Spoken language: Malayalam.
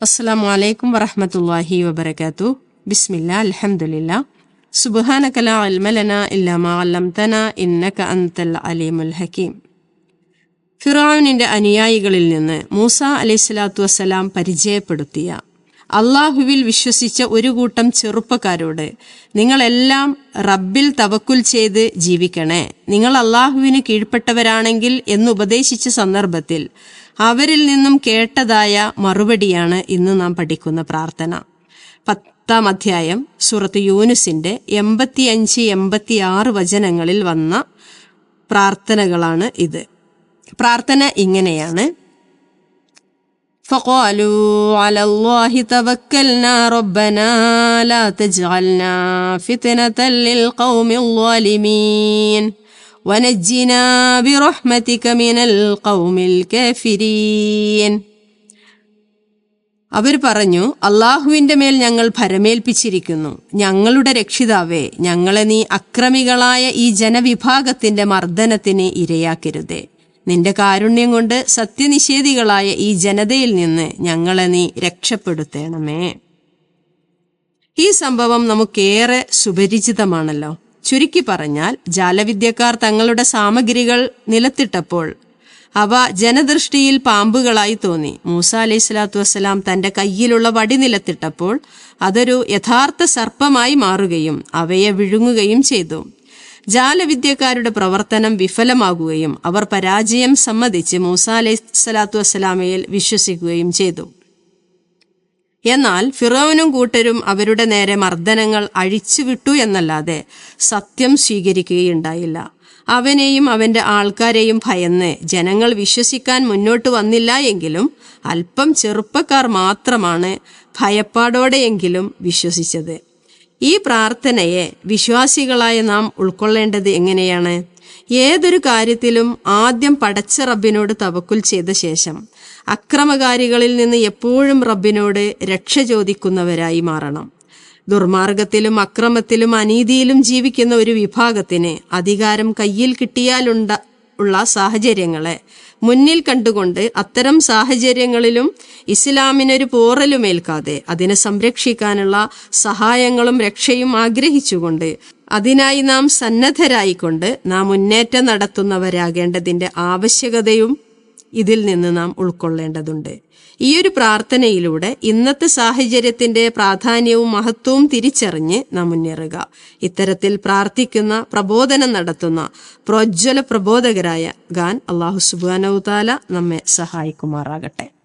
അസ്സാം വലൈക്കും വറഹമത്തല്ലാഹി വബർക്കാത്തു ബിസ്മില്ല അലഹമുല്ല സുബ്ഹാനക ലാ ഇൽമ ലനാ ഇല്ലാ മാ അല്ലംതന ഇന്നക അൻതൽ അലീമുൽ ഹക്കീം ഫിറാവിനിന്റെ അനുയായികളിൽ നിന്ന് മൂസ അലൈഹിസ്സലാത്തു വസ്സലാം പരിചയപ്പെടുത്തിയ അള്ളാഹുവിൽ വിശ്വസിച്ച ഒരു കൂട്ടം ചെറുപ്പക്കാരോട് നിങ്ങളെല്ലാം റബ്ബിൽ തവക്കുൽ ചെയ്ത് ജീവിക്കണേ. നിങ്ങൾ അള്ളാഹുവിന് കീഴ്പ്പെട്ടവരാണെങ്കിൽ എന്നുപദേശിച്ച സന്ദർഭത്തിൽ അവരിൽ നിന്നും കേട്ടതായ മറുപടിയാണ് ഇന്ന് നാം പഠിക്കുന്ന പ്രാർത്ഥന പത്താം അധ്യായം സുറത്ത് യൂനുസിന്റെ എൺപത്തിയഞ്ച് എൺപത്തിയാറ് വചനങ്ങളിൽ വന്ന പ്രാർത്ഥനകളാണ് ഇത് പ്രാർത്ഥന ഇങ്ങനെയാണ് فقالوا على الله توكلنا ربنا لا تجعلنا فتنة للقوم الظالمين ونجنا برحمتك من القوم الكافرين അവർ പറഞ്ഞു അള്ളാഹുവിന്റെ മേൽ ഞങ്ങൾ ഭരമേൽപ്പിച്ചിരിക്കുന്നു ഞങ്ങളുടെ രക്ഷിതാവേ ഞങ്ങളെ നീ അക്രമികളായ ഈ ജനവിഭാഗത്തിന്റെ മർദ്ദനത്തിന് ഇരയാക്കരുതേ നിന്റെ കാരുണ്യം കൊണ്ട് സത്യനിഷേധികളായ ഈ ജനതയിൽ നിന്ന് ഞങ്ങളെ നീ രക്ഷപ്പെടുത്തേണമേ ഈ സംഭവം നമുക്കേറെ സുപരിചിതമാണല്ലോ ചുരുക്കി പറഞ്ഞാൽ ജാലവിദ്യക്കാർ തങ്ങളുടെ സാമഗ്രികൾ നിലത്തിട്ടപ്പോൾ അവ ജനദൃഷ്ടിയിൽ പാമ്പുകളായി തോന്നി. മൂസ അലൈഹി സ്വലാത്തു വസ്സലാം തന്റെ കയ്യിലുള്ള വടി നിലത്തിട്ടപ്പോൾ അതൊരു യഥാർത്ഥ സർപ്പമായി മാറുകയും അവയെ വിഴുങ്ങുകയും ചെയ്തു. ജാലവിദ്യക്കാരുടെ പ്രവർത്തനം വിഫലമാകുകയും അവർ പരാജയം സമ്മതിച്ച് മൂസ അലൈഹി സ്വലാത്തു വസ്സലാമയിൽ വിശ്വസിക്കുകയും ചെയ്തു. എന്നാൽ ഫിറോവനും കൂട്ടരും അവരുടെ നേരെ മർദ്ദനങ്ങൾ അഴിച്ചുവിട്ടു എന്നല്ലാതെ സത്യം സ്വീകരിക്കുകയുണ്ടായില്ല. അവനെയും അവന്റെ ആൾക്കാരെയും ഭയന്ന് ജനങ്ങൾ വിശ്വസിക്കാൻ മുന്നോട്ട് വന്നില്ല എങ്കിലും അല്പം ചെറുപ്പക്കാർ മാത്രമാണ് ഭയപ്പാടോടെയെങ്കിലും വിശ്വസിച്ചത്. ഈ പ്രാർത്ഥനയെ വിശ്വാസികളായ നാം ഉൾക്കൊള്ളേണ്ടത് എങ്ങനെയാണ്? ഏതൊരു കാര്യത്തിലും ആദ്യം പടച്ച റബ്ബിനോട് തവക്കുൽ ചെയ്ത ശേഷം അക്രമകാരികളിൽ നിന്ന് എപ്പോഴും റബ്ബിനോട് രക്ഷ ചോദിക്കുന്നവരായി മാറണം. ദുർമാർഗത്തിലും അക്രമത്തിലും അനീതിയിലും ജീവിക്കുന്ന ഒരു വിഭാഗത്തിന് അധികാരം കയ്യിൽ കിട്ടിയാലുണ്ട ഉള്ള സാഹചര്യങ്ങളെ മുന്നിൽ കണ്ടുകൊണ്ട് അത്തരം സാഹചര്യങ്ങളിലും ഇസ്ലാമിനൊരു പോറലുമേൽക്കാതെ അതിനെ സംരക്ഷിക്കാനുള്ള സഹായങ്ങളും രക്ഷയും ആഗ്രഹിച്ചുകൊണ്ട് അതിനായി നാം സന്നദ്ധരായിക്കൊണ്ട് നാം മുന്നേറ്റം നടത്തുന്നവരാകേണ്ടതിന്റെ ആവശ്യകതയും ഇതിൽ നിന്ന് നാം ഉൾക്കൊള്ളേണ്ടതുണ്ട്. ഈ ഒരു പ്രാർത്ഥനയിലൂടെ ഇന്നത്തെ സാഹചര്യത്തിന്റെ പ്രാധാന്യവും മഹത്വവും തിരിച്ചറിഞ്ഞ് നാം മുന്നേറുക. ഇത്തരത്തിൽ പ്രാർത്ഥിക്കുന്ന പ്രബോധനം നടത്തുന്ന പ്രോജ്വല പ്രബോധകരായ ഗാൻ അള്ളാഹു സുബാനൌതാല നമ്മെ സഹായിക്കുമാറാകട്ടെ.